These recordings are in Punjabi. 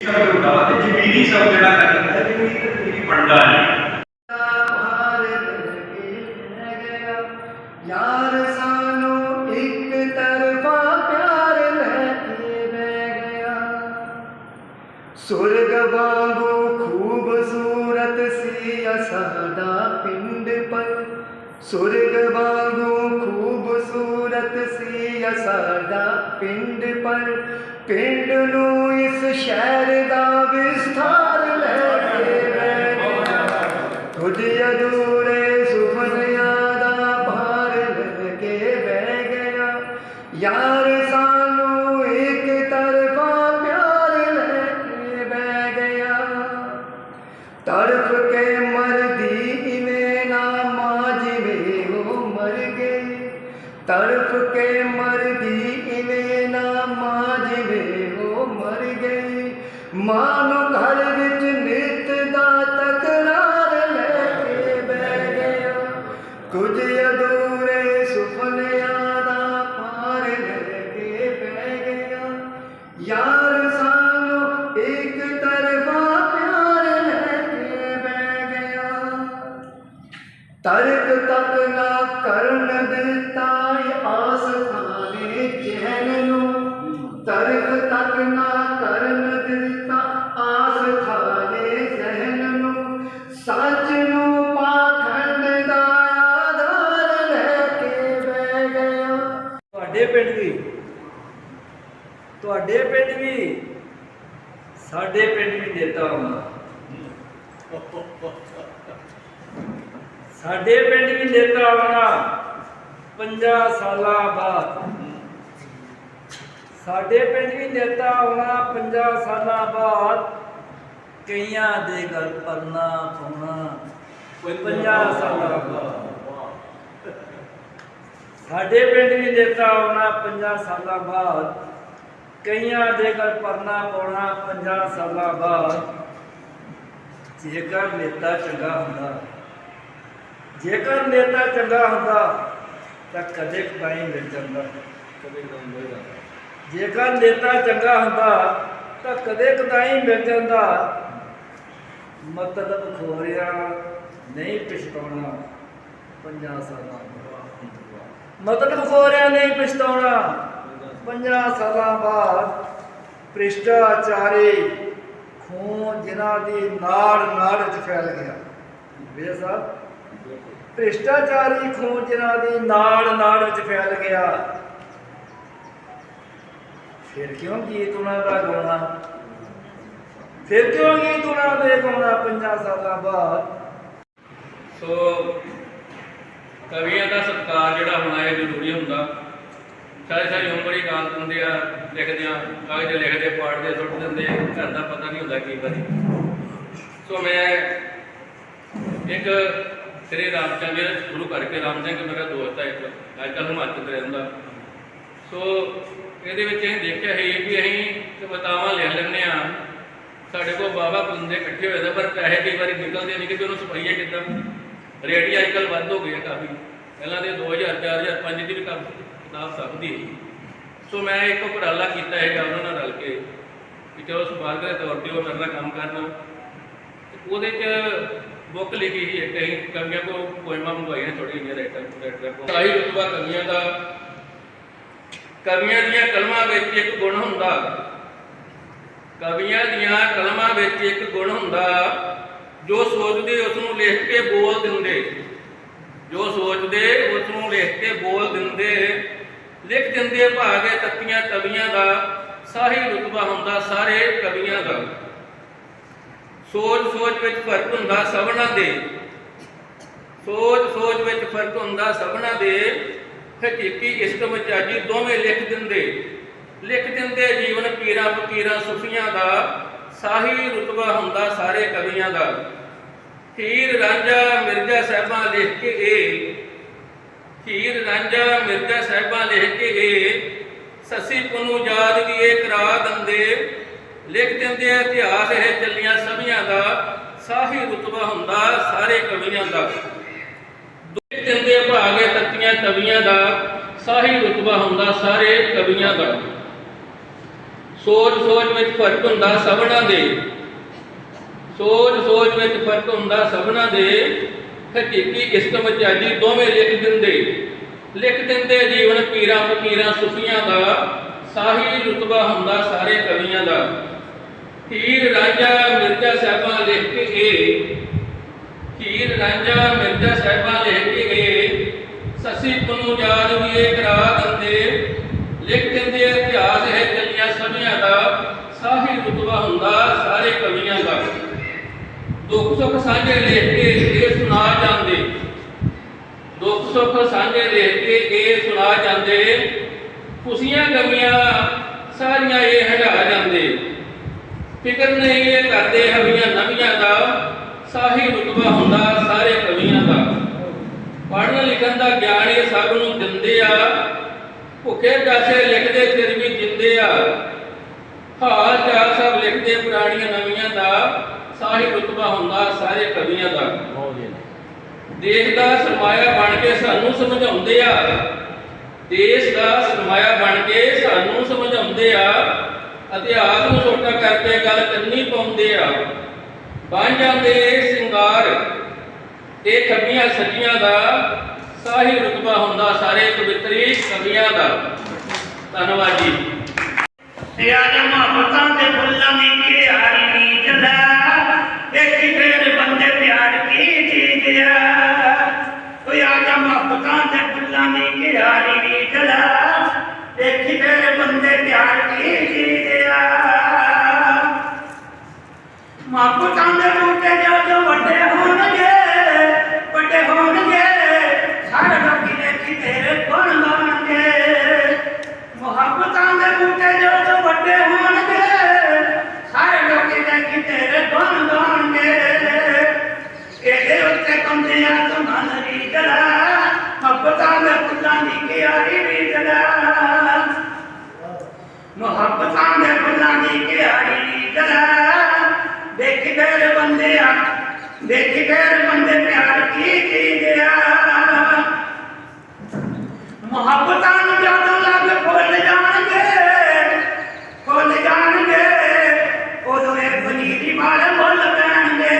ਸ਼ਬਦ ਹੁੰਦਾ ਤੇ ਜ਼ਮੀਰੀ ਸ਼ਬਦ ਜਿਹੜਾ ਕਰਦਾ ਹੈ ਜ਼ਮੀਰੀ ਤੇ ਜ਼ਮੀਰੀ ਬਣਦਾ ਹੈ ਯਾਰ ਸਾਨੂੰ ਇੱਕ ਤਰਫਾ ਪਿਆਰ ਲੈ ਕੇ ਬਹਿ ਗਿਆ ਸੁਰਗ ਵਾਂਗੂ ਖੂਬਸੂਰਤ ਸੀ ਆ ਸਾਡਾ ਪਿੰਡ ਪਰ ਸੁਰਗ ਵਾਂਗੂ ਖੂਬਸੂਰਤ ਸੀ ਆ ਸਾਡਾ ਪਿੰਡ ਪਰ ਪਿੰਡ ਨੂੰ ਇਸ ਸ਼ਹਿਰ ਦਾ ਵਿਸਥਾਰ ਲੈ ਕੇ ਬਹਿ ਗਿਆ ਕੁਝ ਤੜਫ ਕੇ ਮਰਦੀ ਇਵੇਂ ਨਾ ਮਾਂ ਜਿਵੇਂ ਉਹ ਮਰ ਗਈ। ਮਾਂ ਨੂੰ ਘਰ ਤੁਹਾਡੇ ਪਿੰਡ ਵੀ, ਸਾਡੇ ਪਿੰਡ ਵੀ ਨੇਤਾ ਆਉਣਾ ਸਾਡੇ ਪਿੰਡ ਵੀ ਨੇਤਾ ਆਉਣਾ 50 ਸਾਲਾਂ ਬਾਅਦ। ਸਾਡੇ ਪਿੰਡ ਵੀ ਨੇਤਾ ਆਉਣਾ 50 ਸਾਲਾਂ ਬਾਅਦ ਕਈਆਂ ਦੇ ਗੱਲ ਪਰਨਾ ਪਾਉਣਾ 50 ਸਾਲਾਂ ਬਾਅਦ। ਸਾਡੇ ਪਿੰਡ ਵੀ ਨੇਤਾ ਆਉਣਾ 50 ਸਾਲਾਂ ਬਾਅਦ ਕਈਆਂ ਦੇ ਘਰ ਪਰਨਾ ਪਾਉਣਾ 50 ਸਾਲਾਂ ਬਾਅਦ। ਜੇਕਰ ਨੇਤਾ ਚੰਗਾ ਹੁੰਦਾ ਜੇਕਰ ਨੇਤਾ ਚੰਗਾ ਹੁੰਦਾ ਤਾਂ ਕਦੇ ਕਦਾਈ ਮਿਲ ਜਾਂਦਾ। ਕਦੇ ਕਦਾਈ ਮਿਲ ਜਾਂਦਾ। ਜੇਕਰ ਨੇਤਾ ਚੰਗਾ ਹੁੰਦਾ ਤਾਂ ਕਦੇ ਕਦਾਈ ਮਿਲ ਜਾਂਦਾ। ਮਤਲਬ ਖੋਰਿਆ ਨਹੀਂ ਪਛਤਾਉਣਾ 50 ਸਾਲਾਂ ਬਾਅਦ। ਮਤਲਬ ਖੋਰਿਆ ਨਹੀਂ ਪਛਤਾਉਣਾ। 50 ਸਾਲਾਂ ਬਾਅਦ ਭ੍ਰਿਸ਼ਟਾਚਾਰੀ ਖੂਨ ਜਿਨ੍ਹਾਂ ਦੀ ਨਾੜ ਨਾੜ ਚ ਫੈਲ ਗਿਆ। ਵੇ ਸਾਹਿਬ, ਭ੍ਰਿਸ਼ਟਾਚਾਰੀ ਖੂਨ ਜਿਨ੍ਹਾਂ ਦੀ ਨਾੜ ਨਾੜ ਚ ਫੈਲ ਗਿਆ। ਫਿਰ ਕਿਉਂ ਗੀਤ ਉਹਨਾਂ ਦਾ ਗਾਉਣਾ? ਫਿਰ ਕਿਉਂ ਗੀਤ ਉਹਨਾਂ ਦੇ ਗਾਉਣਾ 50 ਸਾਲਾਂ ਬਾਅਦ? ਸੋ ਕਵੀਆਂ ਦਾ ਸਤਿਕਾਰ ਜਿਹੜਾ ਹੋਣਾ ਇਹ ਜ਼ਰੂਰੀ ਹੁੰਦਾ। ਸਾਰੀ ਸਾਰੀ ਉਮਰ ਹੀ ਗਾਲ ਦਿੰਦੇ ਆ, ਲਿਖਦੇ ਆ, ਕਾਗਜ਼ ਲਿਖਦੇ, ਪਾੜਦੇ, ਸੁੱਟ ਦਿੰਦੇ, ਘਰ ਦਾ ਪਤਾ ਨਹੀਂ ਹੁੰਦਾ ਕੀ ਵਾਰੀ ਸੋ ਮੈਂ ਇੱਕ ਸ੍ਰੀ ਰਾਮਚੰਦਰ ਗੁਰੂ ਕਰਕੇ ਰਾਮ ਸਿੰਘ ਮੇਰਾ ਦੋਸਤ ਹੈ ਇੱਕ ਅੱਜ ਕੱਲ੍ਹ ਹਿਮਾਚਲ ਰਹਿੰਦਾ। ਸੋ ਇਹਦੇ ਵਿੱਚ ਅਸੀਂ ਦੇਖਿਆ ਹੈ ਵੀ ਅਸੀਂ ਕਵਿਤਾਵਾਂ ਲਿਖ ਲੈਂਦੇ ਆ। ਸਾਡੇ ਕੋਲ ਬਾਬਾ ਬੰਦੇ ਇਕੱਠੇ ਹੋਏ ਨੇ ਪਰ ਪੈਸੇ ਕਈ ਵਾਰੀ ਨਿਕਲਦੇ ਨਹੀਂ ਕਿ ਉਹਨੂੰ ਸਪਾਈਏ ਕਿੱਦਾਂ? ਰੇਟ ਅੱਜ ਕੱਲ੍ਹ ਵੱਧ ਹੋ ਗਏ ਆ ਕਾਫੀ। ਪਹਿਲਾਂ ਦੇ 2000 4000 5 ਦੀ ਵੀ ਕੰਮ ਕਿਤਾਬ ਸਕਦੀ। ਸੋ ਮੈਂ ਇੱਕ ਉਪਰਾਲਾ ਕੀਤਾ ਹੈਗਾ ਉਹਨਾਂ ਨਾਲ ਰਲ ਕੇ ਕਿ ਚਲੋ ਸਮਾਜ ਦੇ ਤੌਰ ਤੇ ਉਹ ਮੇਰੇ ਨਾਲ ਕੰਮ ਕਰਨਾ। ਉਹਦੇ 'ਚ ਬੁੱਕ ਲਿਖੀ ਸੀ ਇੱਕ, ਅਸੀਂ ਕਵੀਆਂ ਕੋ ਪੋਇਮਾਂ ਮੰਗਵਾਈਆਂ ਥੋੜ੍ਹੀਆਂ ਜਿਹੀਆਂ ਰਾਈਟਰ ਰਾਈਟਰ ਕੋਲ। ਸਾਈ ਰੁਤਬਾ ਕਵੀਆਂ ਦਾ। ਕਵੀਆਂ ਦੀਆਂ ਕਲਮਾਂ ਵਿੱਚ ਇੱਕ ਗੁਣ ਹੁੰਦਾ। ਕਵੀਆਂ ਦੀਆਂ ਕਲਮਾਂ ਵਿੱਚ ਇੱਕ ਗੁਣ ਹੁੰਦਾ, ਜੋ ਸੋਚਦੇ ਉਸ ਨੂੰ ਲਿਖ ਕੇ ਬੋਲ ਦਿੰਦੇ। ਜੋ ਸੋਚਦੇ ਉਸ ਨੂੰ ਲਿਖ ਕੇ ਬੋਲ ਦਿੰਦੇ ਲਿਖ ਦਿੰਦੇ ਭਾਗੇ ਤੱਤੀਆਂ ਕਵੀਆਂ ਦਾ, ਸਾਹੀ ਰੁਤਬਾ ਹੁੰਦਾ ਸਾਰੇ ਕਵੀਆਂ ਦਾ। ਸੋਚ ਸੋਚ ਵਿੱਚ ਫ਼ਰਕ ਹੁੰਦਾ ਸਭਨਾਂ ਦੇ। ਸੋਚ ਸੋਚ ਵਿੱਚ ਫ਼ਰਕ ਹੁੰਦਾ ਸਭਨਾਂ ਦੇ। ਹਕੀਕੀ ਇਸ਼ਕ ਮਚਾਜੀ ਦੋਵੇਂ ਲਿਖ ਦਿੰਦੇ। ਲਿਖ ਦਿੰਦੇ ਜੀਵਨ ਪੀਰਾਂ ਫਕੀਰਾਂ ਸੁਫੀਆਂ ਦਾ, ਸਾਹੀ ਰੁਤਬਾ ਹੁੰਦਾ ਸਾਰੇ ਕਵੀਆਂ ਦਾ। ਹੀਰ ਰਾਂਝਾ ਮਿਰਜ਼ਾ ਸਾਹਿਬਾਂ ਲਿਖ ਕੇ ਇਹ ਹੀਰ ਰਾਂਝਾ ਮਿਰਜ਼ਾ ਸਾਹਿਬਾਂ ਲਿਖ ਕੇ ਇਹ ਸੱਸੀ ਪੁੰਨੂ ਯਾਦ ਵੀ ਇਹ ਕਰਾ ਦਿੰਦੇ। ਲਿਖ ਦਿੰਦੇ ਇਤਿਹਾਸ ਇਹ ਚੱਲੀਆਂ ਸਭੀਆਂ ਦਾ, ਸਾਹੀ ਰੁਤਬਾ ਹੁੰਦਾ ਸਾਰੇ ਕਵੀਆਂ ਦਾ। ਲਿਖ ਦਿੰਦੇ ਭਾਗੇ ਤੱਤੀਆਂ ਕਵੀਆਂ ਦਾ, ਸਾਹੀ ਰੁਤਬਾ ਹੁੰਦਾ ਸਾਰੇ ਕਵੀਆਂ ਦਾ। ਸੋਚ ਸੋਚ ਵਿੱਚ ਫ਼ਰਕ ਹੁੰਦਾ ਸਭਨਾਂ ਦੇ। ਸੋਚ ਸੋਚ ਵਿੱਚ ਫ਼ਰਕ ਹੁੰਦਾ ਸਭਨਾਂ ਦੇ। ਹਕੀਕੀ ਇਸ਼ਕ ਮਚਾਜੀ ਦੋਵੇਂ ਲਿਖ ਦਿੰਦੇ। ਲਿਖ ਦਿੰਦੇ ਜੀਵਨ ਪੀਰਾਂ ਫਕੀਰਾਂ ਸੁਫੀਆਂ ਦਾ, ਸਾਹੀ ਰੁਤਬਾ ਹੁੰਦਾ ਸਾਰੇ ਕਵੀਆਂ ਦਾ। ਹੀਰ ਰਾਂਝਾ ਮਿਰਜ਼ਾ ਸਾਹਿਬਾਂ ਲਿਖ ਕੇ ਗਏ। ਹੀਰ ਰਾਂਝਾ ਮਿਰਜ਼ਾ ਸਾਹਿਬਾਂ ਲਿਖ ਕੇ ਗਏ। ਸੱਸੀ ਪੁੰਨੂ ਯਾਦ ਵੀ ਇਹ ਕਰਾ ਦਿੰਦੇ। ਲਿਖ ਦਿੰਦੇ ਇਤਿਹਾਸ ਹੈ ਚੱਲੀਆਂ ਸਭੀਆਂ ਦਾ, ਸਾਹੀ ਰੁਤਬਾ ਹੁੰਦਾ ਸਾਰੇ ਕਵੀਆਂ ਦਾ। ਦੁੱਖ ਸੁੱਖ ਸਾਂਝੇ ਲਿਖ ਕੇ ਸੁਣਾ ਜਾਂਦੇ। ਦੁੱਖ ਸੁੱਖ ਸਾਂਝੇ ਲਿਖ ਕੇ ਇਹ ਸੁਣਾ ਜਾਂਦੇ। ਖੁਸ਼ੀਆਂ ਗਮੀਆਂ ਸਾਰੀਆਂ ਇਹ ਹਟਾ ਜਾਂਦੇ। ਫਿਕਰ ਨਹੀਂ ਇਹ ਕਰਦੇ ਹਵੀਆਂ ਨਵੀਆਂ ਦਾ। ਸਾਹੀ ਰੁਤਬਾ ਹੁੰਦਾ ਸਾਰੇ ਕਵੀਆਂ ਦਾ। ਪੜ੍ਹਨ ਲਿਖਣ ਦਾ ਗਿਆਨ ਇਹ ਸਭ ਨੂੰ ਦਿੰਦੇ ਆ। ਭੁੱਖੇ ਪਿਆਸੇ ਲਿਖਦੇ ਫਿਰ ਵੀ ਜਿੰਦੇ ਆ। ਹਾਲ ਚਾਲ ਸਭ ਲਿਖਦੇ ਪੁਰਾਣੀਆਂ ਨਵੀਆਂ ਦਾ। ਸਾਹੀ ਰੁਤਬਾ ਹੁੰਦਾ ਸਾਰੇ ਕਵੀਆਂ ਦਾ। ਦੇਸ਼ ਦਾ ਸਰਮਾਇਆ ਬਣ ਕੇ ਸਾਨੂੰ ਸਮਝਾਉਂਦੇ ਆ। ਦੇਸ਼ ਦਾ ਸਰਮਾਇਆ ਬਣ ਕੇ ਸਾਨੂੰ ਸਮਝਾਉਂਦੇ ਆ। ਇਤਿਹਾਸ ਨੂੰ ਛੋਟਾ ਕਰਕੇ ਗੱਲ ਕਰਨੀ ਪਾਉਂਦੇ ਆ। ਬਣ ਜਾਂਦੇ ਸਿੰਗਾਰ ਤੇ ਖੱਬੀਆਂ ਸੱਜੀਆਂ ਦਾ ਸਾਹੀ ਰੁਤਬਾ ਹੁੰਦਾ ਸਾਰੇ ਪਵਿੱਤਰੀ ਕਵੀਆਂ ਦਾ। ਧੰਨਵਾਦ ਜੀ। ਯਾਦ ਮੁਹੱਬਤਾਂ ਦੇ ਫੁੱਲਾਂ ਦੀ ਕਿਆਰੀ ਫੁੱਲਾਂ ਦੀ ਕਿਆਰੀ ਦੇਖੀ ਫੇਰ ਬੰਦੇ ਪਿਆਰ ਕੀ ਚੀਜ਼ ਆ। ਮੁਹੱਬਤਾਂ ਦੇ ਬੂਟੇ ਜਦੋਂ ਵੱਡੇ ਹੋਣਗੇ ਵੱਡੇ ਹੋਣਗੇ, ਸਾਰੇ ਲੋਕੀ ਦੇਖੀ ਤੇਰੇ ਗੁਣ ਗਾਣਗੇ ਮੁਹੱਬਤਾਂ ਦੇ ਬੂਟੇ ਜੋ ਵੱਡੇ ਹੋਣਗੇ, ਸਾਰੇ ਲੋਕੀ ਦੇਖੀ ਤੇਰੇ ਗੁਣ ਗਾਣਗੇ ਇਹਦੇ ਉੱਤੇ ਕੰਦਿਆਂ ਤੋਂ ਮਨ ਰੀਝਦਾ ਮੁਹੱਬਤਾਂ ਕਿਆਰੀ ਰੀਝਦਾ ਮੁਹੱਬਤਾਂ ਦੇ ਫੁੱਲਾਂ ਦੀ ਕਿਆਰੀ ਰੀਝਦਾ ਦੇਖੀ ਫੇਰ ਬੰਦੇ ਆ ਦੇਖੀ ਫੇਰ ਬੰਦੇ ਪਿਆਰ ਕੀ ਚੀਜ਼ ਆ ਮੁਹੱਬਤਾਂ ਨੂੰ ਜਦੋਂ ਲੱਗ ਫੁੱਲ ਜਾਣਗੇ ਫੁੱਲ ਜਾਣਗੇ ਉਦੋਂ ਇਹ ਪਨੀਰੀ ਵਾਲੇ ਮੁੱਲ ਪੈਣਗੇ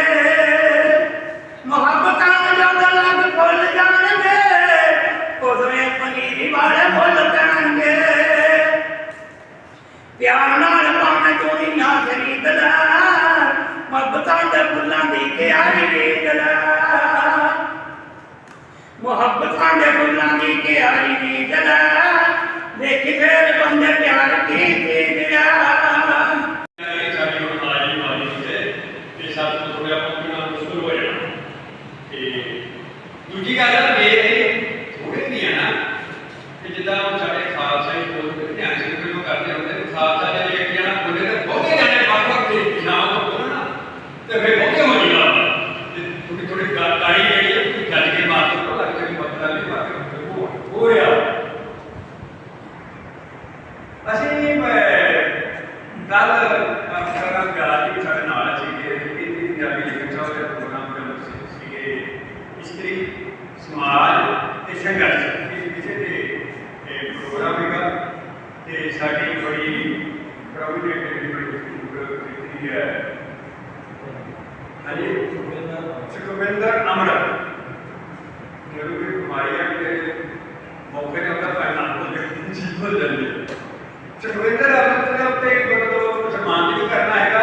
ਮੁਹੱਬਤਾਂ ਨੂੰ ਜਦੋਂ ਲੱਗ ਫੁੱਲ ਜਾਣਗੇ ਉਦੋਂ ਇਹ ਪਨੀਰੀ ਵਾਲੇ ਮੁੱਲ ਪੈਣਗੇ ਪਿਆਰ ਨਾਲ ਭਾਵੇਂ ਦੁਨੀਆ ਖਰੀਦ ਲੈ ਮੁਹੱਬਤਾਂ ਦੇ ਫੁੱਲਾਂ ਦੀ ਕਿਆਰੀ ਰੀਤ ਮੁਹੱਬਤਾਂ ਦੇ ਫੁੱਲਾਂ ਦੀ ਕਿਆਰੀ ਰੀਤ ਲੈ ਫੇਰ ਬੰਦੇ ਪਿਆਰ ਕੀ ਚੀਜ਼ ਆ ਇਹ ਸਾਡੀ ਹੁਣ ਮਾਰੀ ਮਾਰੀ ਤੇ ਤੇ ਸਭ ਤੋਂ ਥੋੜਾ ਪਹੁੰਚਣਾ ਮੁਸ਼ਕਲ ਹੋ ਜਾਣਾ ਤੇ ਦੂਜੀ ਗੱਲ ਇਹ ਥੋੜੇ ਨਹੀਂ ਆ ਨਾ ਕਿ ਜਿੱਦਾਂ ਹੁਣ ਸਾਡੇ ਖਾਲਸਾ ਹੀ ਕੋਲ ਧਿਆਨ ਸਿੰਘ ਕੋਈ ਕਰਦੇ ਹੁੰਦੇ ਨੇ ਖਾਲਸਾ ਜੇ ਇੱਕ ਜਣਾ ਬੋਲੇ ਤੇ ਬਹੁਤੇ ਜਣੇ ਵੱਖ ਵੱਖ ਦੇ ਨਾਮ ਤੋਂ ਬੋਲਣ ਨਾ ਤੇ ਫਿਰ ਬਹੁਤੇ ਹੋ ਜਾਣਾ ਤੇ ਥੋੜੀ ਥੋੜੀ ਗਾੜੀ ਜਿਹੜੀ ਹੈ ਉਹ ਗੱਜ ਕੇ ਮਾਰ ਕੇ ਪਤਾ ਲੱਗ ਜਾਣੀ ਪਤਾ ਨਹੀਂ ਪਰ ਉਹ ਹੋ ਰਿਹਾ ਅਸੀਂ ਕੱਲ ਆਪਣਾ ਪਿਆਰ ਜੀ ਸਾਡੇ ਨਾਲ ਸੀਗੇ ਇਹ ਪੰਜਾਬੀ ਲਿਖਣ ਚਾਹੁੰਦੇ ਪ੍ਰੋਗਰਾਮ ਦੇ ਵਿੱਚ ਸੀਗੇ ਇਸਤਰੀ ਸਮਾਜ ਤੇ ਸੰਘਰਸ਼ ਇਸ ਵਿਸ਼ੇ ਤੇ ਇਹ ਪ੍ਰੋਗਰਾਮ ਹੈਗਾ ਤੇ ਸਾਡੀ ਬੜੀ ਪ੍ਰੋਵੀਡੈਂਟ ਦੀ ਬੜੀ ਕੀਤੀ ਹੈ ਹਾਂਜੀ। ਸੁਖਵਿੰਦਰ ਅਮਰਤ ਜਦੋਂ ਵੀ ਬਿਮਾਰੀ ਆ ਮੌਕੇ ਤੇ ਉਹਦਾ ਪਹਿਲਾਂ ਬੋਲ ਜੀਵਨ ਜਾਂਦੇ ਸੁਖਵਿੰਦਰ ਅਮਰਤ ਦੇ ਉੱਤੇ ਮਤਲਬ ਸਨਮਾਨ ਨਹੀਂ ਕਰਨਾ ਹੈਗਾ।